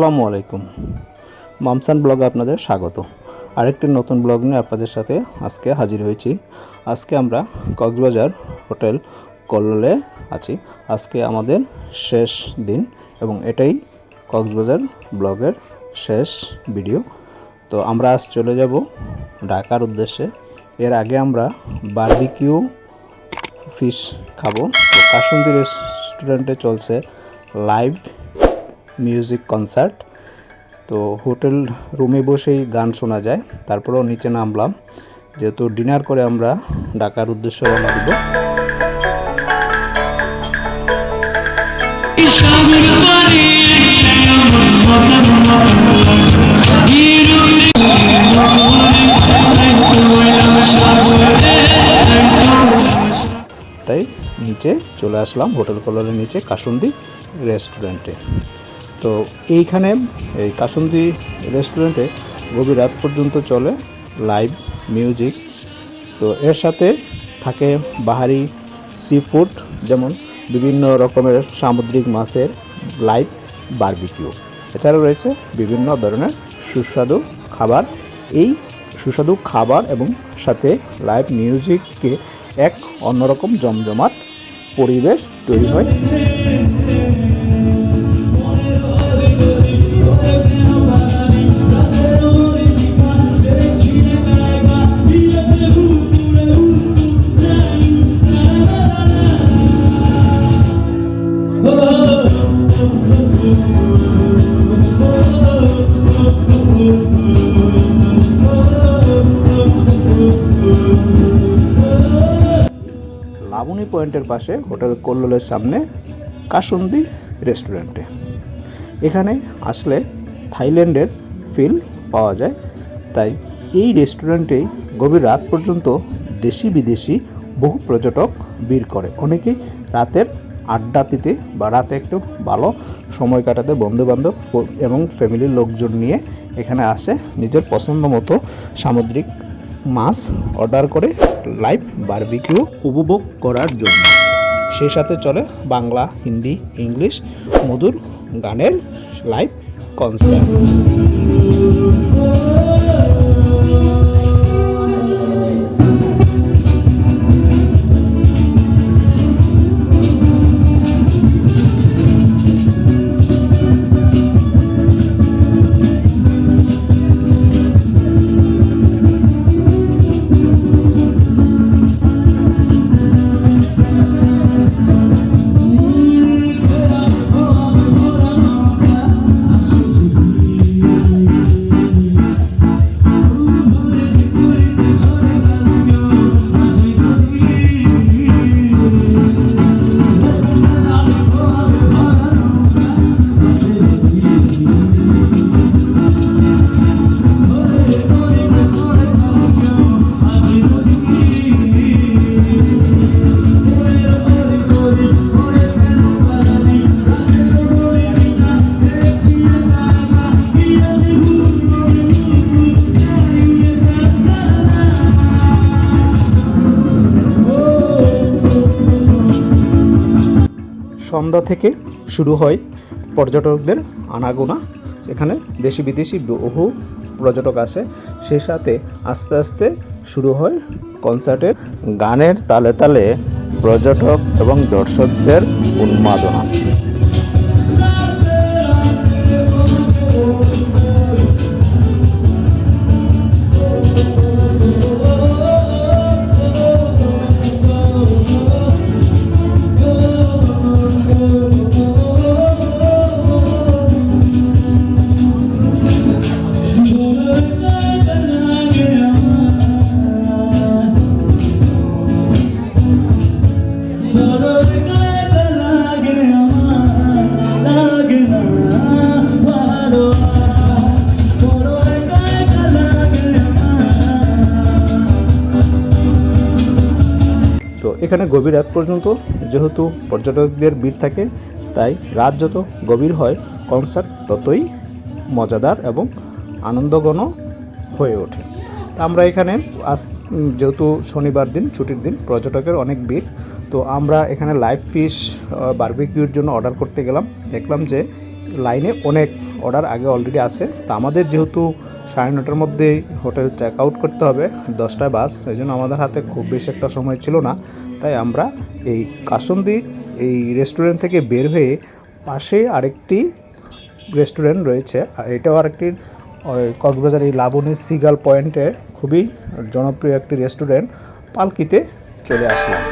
আসসালামু আলাইকুম। মামসান ব্লগে আপনাদের স্বাগত। আরেকটি নতুন ব্লগ নিয়ে আপনাদের সাথে আজকে হাজির হয়েছি। আজকে আমরা কক্সবাজার হোটেল কল্লোলে আছি। আজকে আমাদের শেষ দিন এবং এটাই কক্সবাজার ব্লগের শেষ ভিডিও। তো আমরা আজ চলে যাব ঢাকার উদ্দেশ্যে। এর আগে আমরা বার্বিকিউ ফিশ খাব। তো রেস্টুরেন্টে চলছে লাইভ মিউজিক কনসার্ট। তো হোটেল রুমে বসেই গান শোনা যায়। তারপরেও নিচে নামলাম। যেহেতু ডিনার করে আমরা ঢাকার উদ্দেশ্যে রওনা দিব। তাই নিচে চলে আসলাম হোটেল কলরের নিচে কাসুন্দি রেস্টুরেন্টে। তো এইখানে এই কাসুন্দি রেস্টুরেন্টে গভীর রাত পর্যন্ত চলে লাইভ মিউজিক। তো এর সাথে থাকে বাহারি সি ফুড, যেমন বিভিন্ন রকমের সামুদ্রিক মাছের লাইভ বারবিকিউ। এছাড়াও রয়েছে বিভিন্ন ধরনের সুস্বাদু খাবার। এই সুস্বাদু খাবার এবং সাথে লাইভ মিউজিককে এক অন্যরকম জমজমাট পরিবেশ তৈরি হয়। লাবণী পয়েন্টের পাশে হোটেল কল্লোলের সামনে কাসুন্দি রেস্টুরেন্টে। এখানে আসলে থাইল্যান্ডের ফিল পাওয়া যায়। তাই এই রেস্টুরেন্টেই গভীর রাত পর্যন্ত দেশি বিদেশি বহু পর্যটক ভিড় করে। অনেকেই রাতের আড্ডা দিতে বা রাতে একটু ভালো সময় কাটাতে বন্ধুবান্ধব এবং ফ্যামিলির লোকজন নিয়ে এখানে আসে। নিজের পছন্দ মতো সামুদ্রিক মাছ অর্ডার করে লাইভ বারবিকিউ উপভোগ করার জন্য। সেই সাথে চলে বাংলা, হিন্দি, ইংলিশ, মধুর গানের লাইভ কনসার্ট। সন্ধ্যা থেকে শুরু হয় পর্যটকদের আনাগোনা। এখানে দেশি বিদেশি বহু পর্যটক আসে। সে সাথে আস্তে আস্তে শুরু হয় কনসার্টের গানের তালে তালে পর্যটক এবং দর্শকদের উন্মাদনা। এখানে গভীর রাত পর্যন্ত যেহেতু পর্যটকদের ভিড় থাকে, তাই রাত যত গভীর হয় কনসার্ট ততই মজাদার এবং আনন্দঘন হয়ে ওঠে। তা আমরা এখানে আজ যেহেতু শনিবার দিন, ছুটির দিন, পর্যটকের অনেক ভিড়, তো আমরা এখানে লাইভ ফিশ বার্বিকিউর জন্য অর্ডার করতে গেলাম। দেখলাম যে লাইনে অনেক অর্ডার আগে অলরেডি আছে। তা আমাদের যেহেতু সাড়ে নটার মধ্যেই হোটেল চেক আউট করতে হবে, দশটায় বাস এই জন্য আমাদের হাতে খুব বেশি একটা সময় ছিল না। তাই আমরা এই কাসন্দি, এই রেস্টুরেন্ট থেকে বের হয়ে পাশে আরেকটি রেস্টুরেন্ট রয়েছে। আর এটাও আরেকটি কক্সবাজার এই লাবণী সিগাল পয়েন্টে খুবই জনপ্রিয় একটি রেস্টুরেন্ট পালকিতে চলে আসলাম।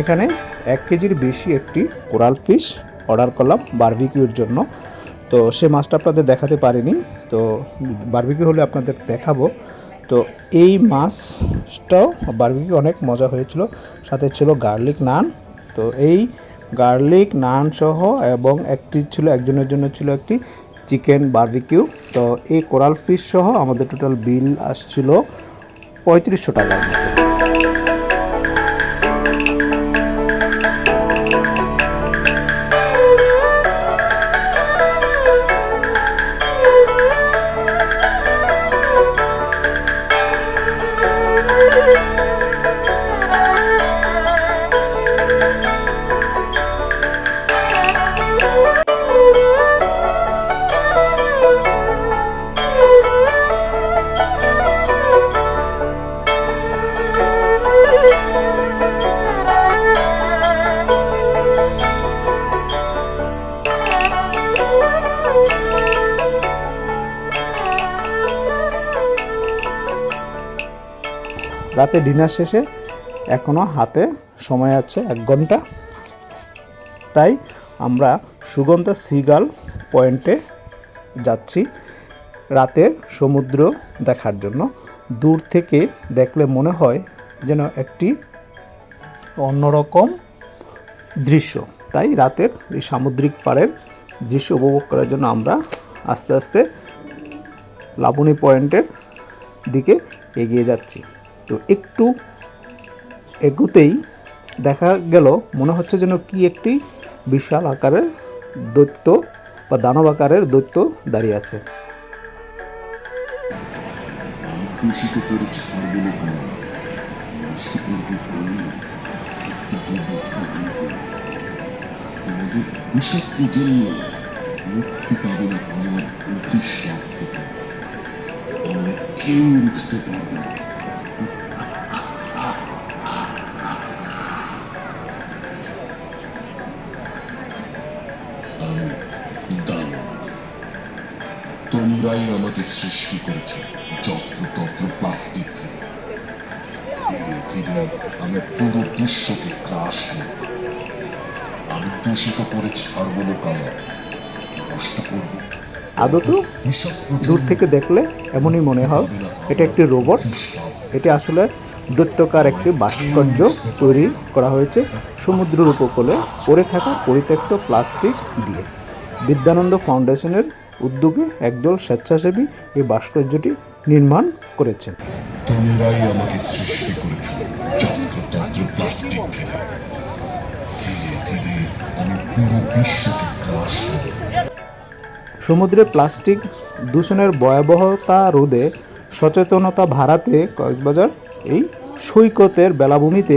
এখানে এক কেজির বেশি একটি কোরাল ফিশ অর্ডার করলাম বার্বিকিউর জন্য। তো সে মাছটা আপনাদের দেখাতে পারিনি। তো বার্বিকিউ হলে আপনাদের দেখাবো। তো এই মাছটাও বারবিকিউ অনেক মজা হয়েছিল। সাথে ছিল গার্লিক নান। তো এই গার্লিক নান সহ এবং একটি ছিল, একজনের জন্য ছিল একটি চিকেন বারবিকিউ। তো এই কোরাল ফিশ সহ আমাদের টোটাল বিল আসছিল পঁয়ত্রিশশো টাকার মতো। রাতে ডিনার শেষে এখনও হাতে সময় আছে এক ঘণ্টা। তাই আমরা সুগন্ধা সিগাল পয়েন্টে যাচ্ছি রাতের সমুদ্র দেখার জন্য। দূর থেকে দেখলে মনে হয় যেন একটি অন্যরকম দৃশ্য। তাই রাতের এই সামুদ্রিক পাড়ের দৃশ্য উপভোগ করার জন্য আমরা আস্তে আস্তে লাবণী পয়েন্টের দিকে এগিয়ে যাচ্ছি। তো একটু এগুতেই দেখা গেল, মনে হচ্ছে যেন কি একটি বিশাল আকারের দৈত্য বা দানব আকারের দৈত্য দাঁড়িয়ে আছে। দূষিত করে ছাড়বো না। দানব তোমরাই আমাকে সৃষ্টি করেছ যত্রতত্র প্লাস্টিক। ধীরে ধীরে আমি পুরো বিশ্বকে গ্রাস করব। আমি দূষিত করে ছাড়বো নষ্ট করব। আদত দূর থেকে দেখলে এমনই মনে হয়। এটা একটি রোবট এটি আসলে দৈত্যকার একটি ভাস্কর্য তৈরি করা হয়েছে সমুদ্রের উপকূলে পড়ে থাকা পরিত্যক্ত প্লাস্টিক দিয়ে। বিদ্যানন্দ ফাউন্ডেশনের উদ্যোগে একদল স্বেচ্ছাসেবী এই ভাস্কর্যটি নির্মাণ করেছেন। তোমরাই আমাকে সৃষ্টি করেছ প্লাস্টিক ফেলে। ধীরে ধীরে আমি পুরো বিশ্বকে গ্রাস সমুদ্রে প্লাস্টিক দূষণের ভয়াবহতা রোধে সচেতনতা বাড়াতে কক্সবাজার এই সৈকতের বেলাভূমিতে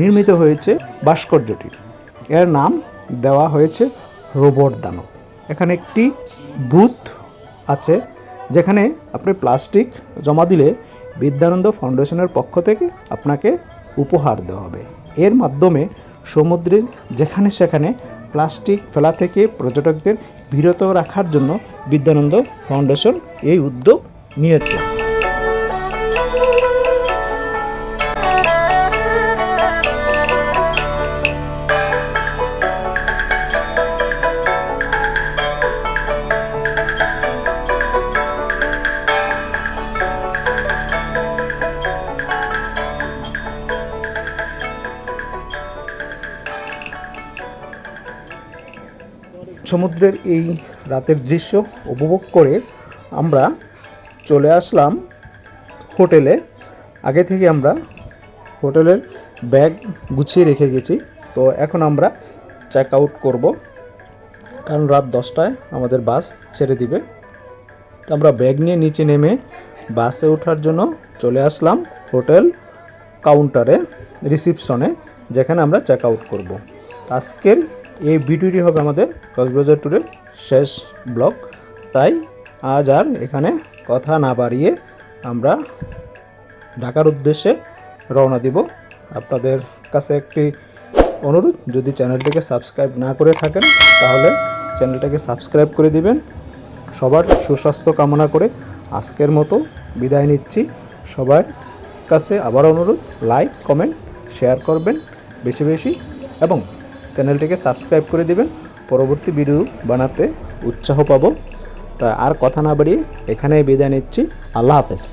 নির্মিত হয়েছে ভাস্কর্যটি। এর নাম দেওয়া হয়েছে রোবট দানব। এখানে একটি বুথ আছে, যেখানে আপনি প্লাস্টিক জমা দিলে বিদ্যানন্দ ফাউন্ডেশনের পক্ষ থেকে আপনাকে উপহার দেওয়া হবে। এর মাধ্যমে সমুদ্রের যেখানে সেখানে প্লাস্টিক ফেলা থেকে পর্যটকদের বিরত রাখার জন্য বিদ্যানন্দ ফাউন্ডেশন এই উদ্যোগ নিয়েছে। সমুদ্রের এই রাতের দৃশ্য উপভোগ করে আমরা চলে আসলাম হোটেলে। আগে থেকে আমরা হোটেলের ব্যাগ গুছিয়ে রেখে গেছি। তো এখন আমরা চেক আউট করব। কারণ রাত দশটায় আমাদের বাস ছেড়ে দিবে। তো আমরা ব্যাগ নিয়ে নিচে নেমে বাসে ওঠার জন্য চলে আসলাম হোটেল কাউন্টারে রিসিপশনে যেখানে আমরা চেক আউট করব। আজকের এই ভিডিওটি হবে আমাদের কক্সবাজার ট্যুরের শেষ ব্লগ। তাই আজ আর এখানে কথা না বাড়িয়ে আমরা ঢাকার উদ্দেশ্যে রওনা দিব। আপনাদের কাছে একটি অনুরোধ, যদি চ্যানেলটিকে সাবস্ক্রাইব না করে থাকেন, তাহলে চ্যানেলটাকে সাবস্ক্রাইব করে দিবেন। সবার সুস্বাস্থ্য কামনা করে আজকের মতো বিদায় নিচ্ছি। সবার কাছে আবার অনুরোধ লাইক কমেন্ট শেয়ার করবেন বেশি বেশি এবং চ্যানেলটিকে সাবস্ক্রাইব করে দিবেন। পরবর্তী ভিডিও বানাতে উৎসাহ পাব। তা আর কথা না বাড়িয়ে এখানেই বিদায় নিচ্ছি। আল্লাহ হাফেজ।